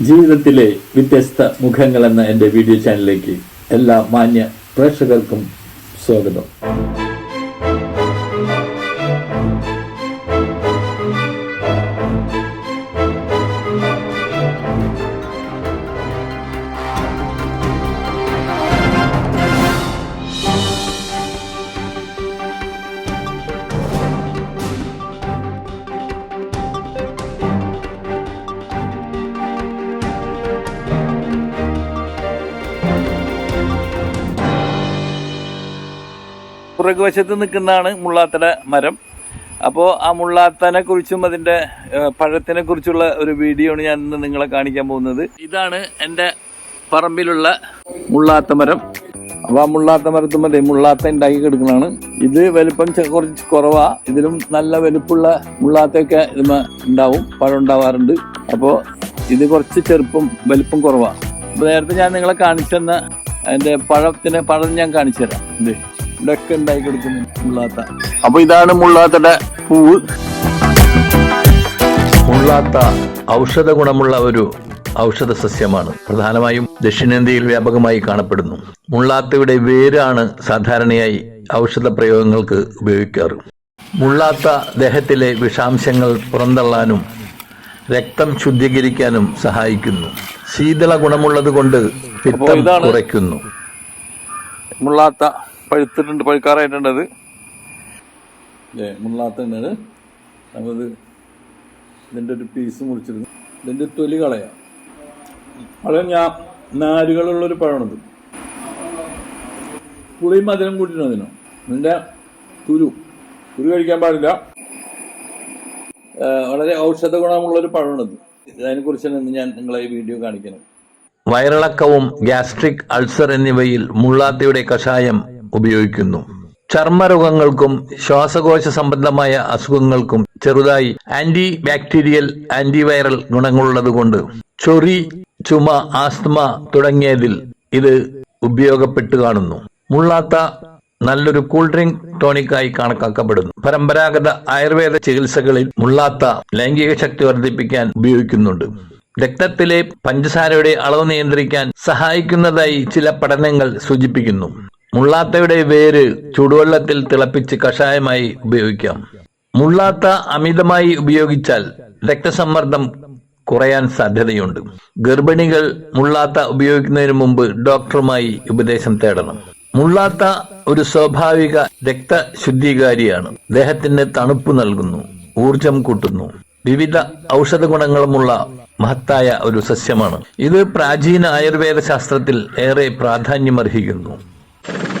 ജീവിതത്തിലെ വ്യത്യസ്ത മുഖങ്ങൾ എന്ന എന്റെ വീഡിയോ ചാനലിലേക്ക് എല്ലാ മാന്യ പ്രേക്ഷകർക്കും സ്വാഗതം. പുറകുവശത്ത് നിൽക്കുന്നതാണ് മുള്ളാത്തട മരം. അപ്പോൾ ആ മുള്ളാത്തനെ കുറിച്ചും അതിന്റെ പഴത്തിനെ കുറിച്ചുള്ള ഒരു വീഡിയോ ആണ് ഞാൻ ഇന്ന് നിങ്ങളെ കാണിക്കാൻ പോകുന്നത്. ഇതാണ് എന്റെ പറമ്പിലുള്ള മുള്ളാത്ത മരം. അപ്പോൾ ആ മുള്ളാത്ത മരത്തുമ്പോൾ മുള്ളാത്ത ഉണ്ടാക്കി കിടക്കുന്നതാണ് ഇത് വലുപ്പം കുറച്ച് കുറവാ. ഇതിലും നല്ല വലുപ്പുള്ള മുള്ളാത്തയൊക്കെ ഇതുമ ഉണ്ടാവും പഴം ഉണ്ടാവാറുണ്ട് അപ്പോൾ ഇത് കുറച്ച് ചെറുപ്പം വലുപ്പം കുറവാണ് അപ്പോൾ നേരത്തെ ഞാൻ നിങ്ങളെ കാണിച്ചെന്ന അതിന്റെ പഴത്തിന് പഴം ഞാൻ കാണിച്ചു തരാം. ഇത് ഇവിടെയൊക്കെ ഉണ്ടാക്കി കിടക്കുന്നു മുള്ളാത്ത. അപ്പോൾ ഇതാണ് മുള്ളാത്തയുടെ പൂവ്. മുള്ളാത്ത ഔഷധ ഗുണമുള്ള ഒരു ഔഷധ സസ്യമാണ്. പ്രധാനമായും ദക്ഷിണേന്ത്യയിൽ വ്യാപകമായി കാണപ്പെടുന്നു. മുള്ളാത്തയുടെ വേരാണ് സാധാരണയായി ഔഷധ പ്രയോഗങ്ങൾക്ക് ഉപയോഗിക്കാറ്. മുള്ളാത്ത ദേഹത്തിലെ വിഷാംശങ്ങൾ പുറന്തള്ളാനും രക്തം ശുദ്ധീകരിക്കാനും സഹായിക്കുന്നു. ശീതള ഗുണമുള്ളത് കൊണ്ട് പിത്തം കുറയ്ക്കുന്നു. മുള്ളാത്ത പഴുത്തിട്ടുണ്ട് പഴുക്കാറായിട്ടുണ്ടത് അത്. മുള്ളാത്ത നമ്മളത് നമ്മത് ഇതിന്റെ ഒരു പീസ് മുറിച്ചിരുന്നു. ഇതിന്റെ തൊലി കളയാം. പഴം ഞാൻ നാരുകളുള്ളൊരു പഴമാണിത്. പുളിയും മധുരം കൂട്ടിനോ അതിനോ ഇതിന്റെ കുരു കുരു കഴിക്കാൻ പാടില്ല. വളരെ ഔഷധ ഗുണമുള്ളൊരു പഴമാണിത്. അതിനെക്കുറിച്ചാണ് ഞാൻ നിങ്ങളെ ഈ വീഡിയോ കാണിക്കുന്നത്. വയറിളക്കവും ഗ്യാസ്ട്രിക് അൾസർ എന്നിവയിൽ മുള്ളാത്തയുടെ കഷായം ഉപയോഗിക്കുന്നു. ചർമ്മരോഗങ്ങൾക്കും ശ്വാസകോശ സംബന്ധമായ അസുഖങ്ങൾക്കും ചെറുതായി ആന്റി ബാക്ടീരിയൽ ആന്റിവൈറൽ ഗുണങ്ങളുള്ളതുകൊണ്ട് ചൊറി ചുമ ആസ്മ തുടങ്ങിയതിൽ ഇത് ഉപയോഗപ്പെട്ടു കാണുന്നു. മുള്ളാത്ത നല്ലൊരു കൂൾ ഡ്രിങ്ക് ടോണിക്കായി കണക്കാക്കപ്പെടുന്നു. പരമ്പരാഗത ആയുർവേദ ചികിത്സകളിൽ മുള്ളാത്ത ലൈംഗിക ശക്തി വർദ്ധിപ്പിക്കാൻ ഉപയോഗിക്കുന്നുണ്ട്. രക്തത്തിലെ പഞ്ചസാരയുടെ അളവ് നിയന്ത്രിക്കാൻ സഹായിക്കുന്നതായി ചില പഠനങ്ങൾ സൂചിപ്പിക്കുന്നു. മുള്ളാത്തയുടെ വേര് ചൂടുവെള്ളത്തിൽ തിളപ്പിച്ച് കഷായമായി ഉപയോഗിക്കാം. മുള്ളാത്ത അമിതമായി ഉപയോഗിച്ചാൽ രക്തസമ്മർദ്ദം കുറയാൻ സാധ്യതയുണ്ട്. ഗർഭിണികൾ മുള്ളാത്ത ഉപയോഗിക്കുന്നതിന് മുമ്പ് ഡോക്ടറുമായി ഉപദേശം തേടണം. മുള്ളാത്ത ഒരു സ്വാഭാവിക രക്തശുദ്ധീകാരിയാണ്. ദേഹത്തിന് തണുപ്പ് നൽകുന്നു ഊർജം കൂട്ടുന്നു. വിവിധ ഔഷധ ഗുണങ്ങളുമുള്ള മഹത്തായ ഒരു സസ്യമാണ്. ഇത് പ്രാചീന ആയുർവേദ ശാസ്ത്രത്തിൽ ഏറെ പ്രാധാന്യമർഹിക്കുന്നു. you